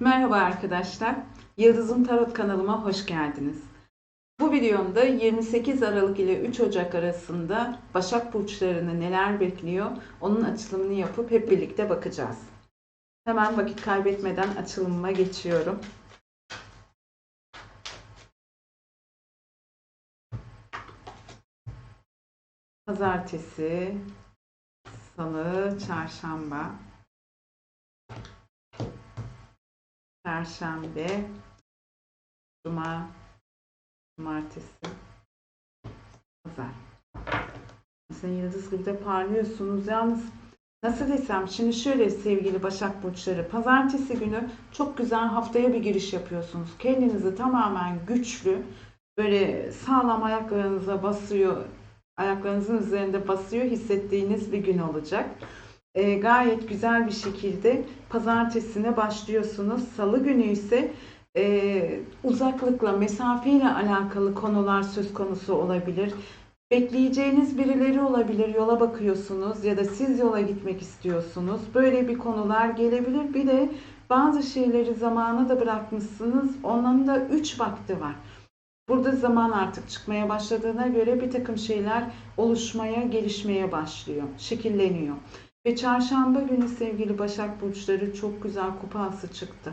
Merhaba arkadaşlar. Yıldızım Tarot kanalıma hoş geldiniz. Bu videomda 28 Aralık ile 3 Ocak arasında Başak Burçlarını neler bekliyor onun açılımını yapıp hep birlikte bakacağız. Hemen vakit kaybetmeden açılımıma geçiyorum. Pazartesi, Salı, Çarşamba, Perşembe, Cuma, Cumartesi, Pazar. Sen yıldız gibi de parlıyorsunuz. Yalnız nasıl desem şimdi şöyle sevgili Başak Burçları. Pazartesi günü çok güzel haftaya bir giriş yapıyorsunuz. Kendinizi tamamen güçlü, böyle sağlam ayaklarınıza basıyor, ayaklarınızın üzerinde basıyor hissettiğiniz bir gün olacak. E, gayet güzel bir şekilde pazartesine başlıyorsunuz. Salı günü ise e, uzaklıkla, mesafeyle alakalı konular söz konusu olabilir. Bekleyeceğiniz birileri olabilir, yola bakıyorsunuz ya da siz yola gitmek istiyorsunuz. Böyle bir konular gelebilir. Bir de bazı şeyleri zamana da bırakmışsınız. Onların da 3 vakti var. Burada zaman artık çıkmaya başladığına göre bir takım şeyler oluşmaya, gelişmeye başlıyor, şekilleniyor. Ve çarşamba günü sevgili Başak Burçları çok güzel kupası çıktı.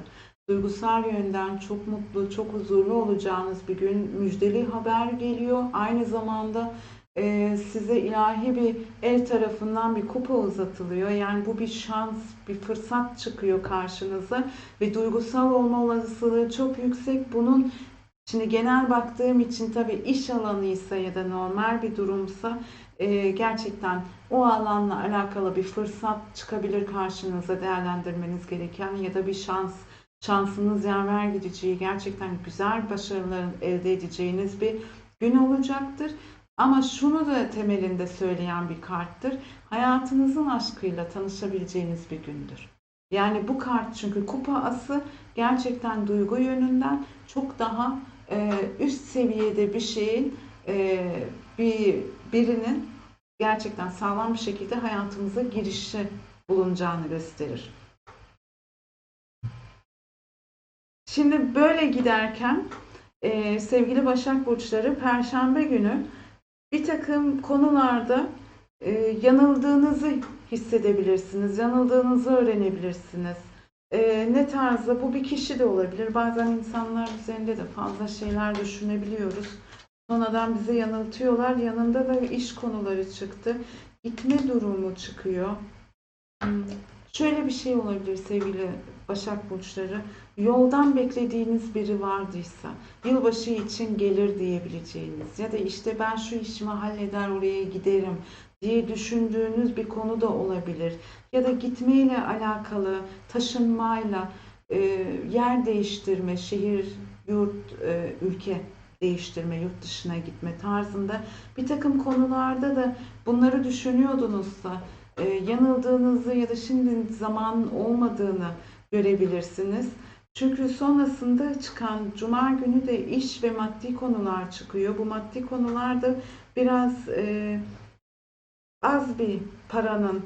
Duygusal yönden çok mutlu, çok huzurlu olacağınız bir gün müjdeli haber geliyor. Aynı zamanda e, size ilahi bir el tarafından bir kupa uzatılıyor. Yani bu bir şans, bir fırsat çıkıyor karşınıza ve duygusal olma olasılığı çok yüksek. Bunun Şimdi genel baktığım için tabii iş alanıysa ya da normal bir durumsa e, gerçekten o alanla alakalı bir fırsat çıkabilir karşınıza değerlendirmeniz gereken ya da bir şans şansınız yaver gideceği gerçekten güzel başarılar elde edeceğiniz bir gün olacaktır. Ama şunu da temelinde söyleyen bir karttır. Hayatınızın aşkıyla tanışabileceğiniz bir gündür. Yani bu kart çünkü kupa ası gerçekten duygu yönünden çok daha e, üst seviyede bir şeyin e, bir birinin gerçekten sağlam bir şekilde hayatımıza girişi bulunacağını gösterir. Şimdi böyle giderken e, sevgili Başak Burçları Perşembe günü bir takım konularda e, yanıldığınızı hissedebilirsiniz, yanıldığınızı öğrenebilirsiniz. E, ne tarzda? Bu bir kişi de olabilir. Bazen insanlar üzerinde de fazla şeyler düşünebiliyoruz. Sonradan bizi yanıltıyorlar. Yanında da iş konuları çıktı. Gitme durumu çıkıyor. Hmm, Şöyle bir şey olabilir sevgili Başak Burçları. Yoldan beklediğiniz biri vardıysa, yılbaşı için gelir diyebileceğiniz ya da işte ben şu işimi halleder oraya giderim diye düşündüğünüz bir konu da olabilir. Ya da gitmeyle alakalı, taşınmayla, e, yer değiştirme, şehir, yurt, e, ülke değiştirme, yurt dışına gitme tarzında bir takım konularda da bunları düşünüyordunuzsa e, yanıldığınızı ya da şimdi zamanın olmadığını görebilirsiniz. Çünkü sonrasında çıkan cuma günü de iş ve maddi konular çıkıyor. Bu maddi konularda biraz e, az bir paranın.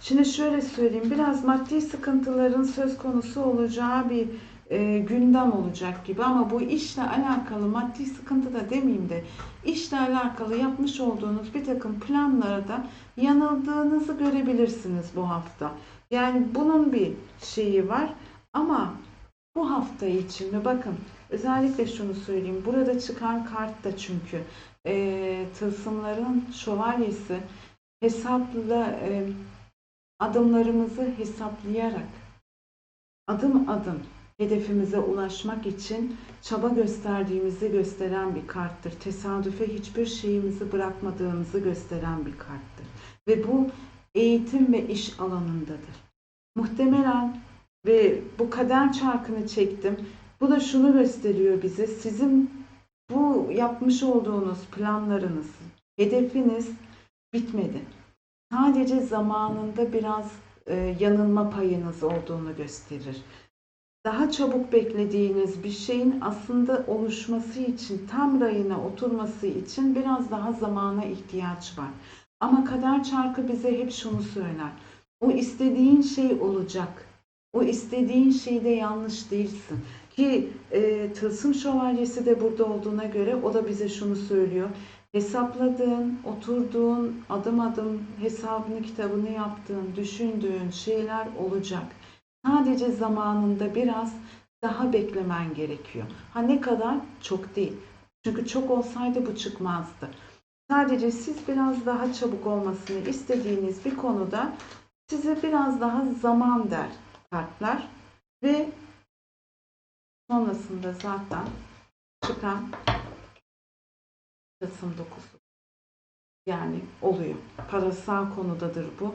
Şimdi şöyle söyleyeyim, biraz maddi sıkıntıların söz konusu olacağı bir e, gündem olacak gibi. Ama bu işle alakalı maddi sıkıntı da demeyeyim de işle alakalı yapmış olduğunuz bir takım planlarda yanıldığınızı görebilirsiniz bu hafta. Yani bunun bir şeyi var. Ama bu hafta içinde bakın özellikle şunu söyleyeyim. Burada çıkan kart da çünkü e, tılsımların şövalyesi hesapla e, adımlarımızı hesaplayarak adım adım hedefimize ulaşmak için çaba gösterdiğimizi gösteren bir karttır. Tesadüfe hiçbir şeyimizi bırakmadığımızı gösteren bir karttır. Ve bu eğitim ve iş alanındadır. Muhtemelen ve bu kader çarkını çektim. Bu da şunu gösteriyor bize. Sizin bu yapmış olduğunuz planlarınız, hedefiniz bitmedi. Sadece zamanında biraz e, yanılma payınız olduğunu gösterir daha çabuk beklediğiniz bir şeyin aslında oluşması için, tam rayına oturması için biraz daha zamana ihtiyaç var. Ama kader çarkı bize hep şunu söyler. O istediğin şey olacak. O istediğin şeyde yanlış değilsin. Ki e, Tılsım Şövalyesi de burada olduğuna göre o da bize şunu söylüyor. Hesapladığın, oturduğun, adım adım hesabını, kitabını yaptığın, düşündüğün şeyler olacak. Sadece zamanında biraz daha beklemen gerekiyor. Ha ne kadar? Çok değil. Çünkü çok olsaydı bu çıkmazdı. Sadece siz biraz daha çabuk olmasını istediğiniz bir konuda size biraz daha zaman der kartlar ve sonrasında zaten çıkan Kasım 9'u yani oluyor. Parasal konudadır bu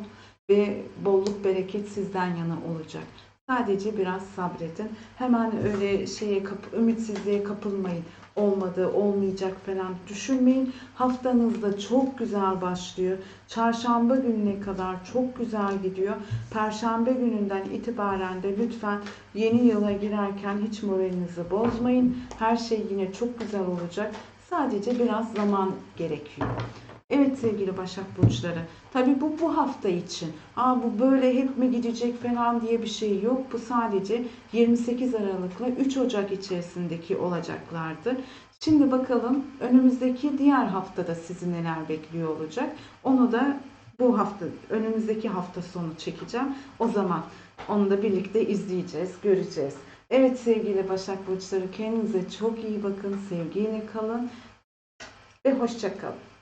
ve bolluk bereket sizden yana olacak. Sadece biraz sabredin. Hemen öyle şeye kap ümitsizliğe kapılmayın. Olmadı, olmayacak falan düşünmeyin. Haftanız da çok güzel başlıyor. Çarşamba gününe kadar çok güzel gidiyor. Perşembe gününden itibaren de lütfen yeni yıla girerken hiç moralinizi bozmayın. Her şey yine çok güzel olacak. Sadece biraz zaman gerekiyor. Evet sevgili Başak Burçları. Tabii bu bu hafta için. Aa bu böyle hep mi gidecek falan diye bir şey yok. Bu sadece 28 Aralık'la 3 Ocak içerisindeki olacaklardı. Şimdi bakalım önümüzdeki diğer haftada sizi neler bekliyor olacak. Onu da bu hafta, önümüzdeki hafta sonu çekeceğim. O zaman onu da birlikte izleyeceğiz, göreceğiz. Evet sevgili Başak Burçları kendinize çok iyi bakın, sevgiyle kalın ve hoşça kalın.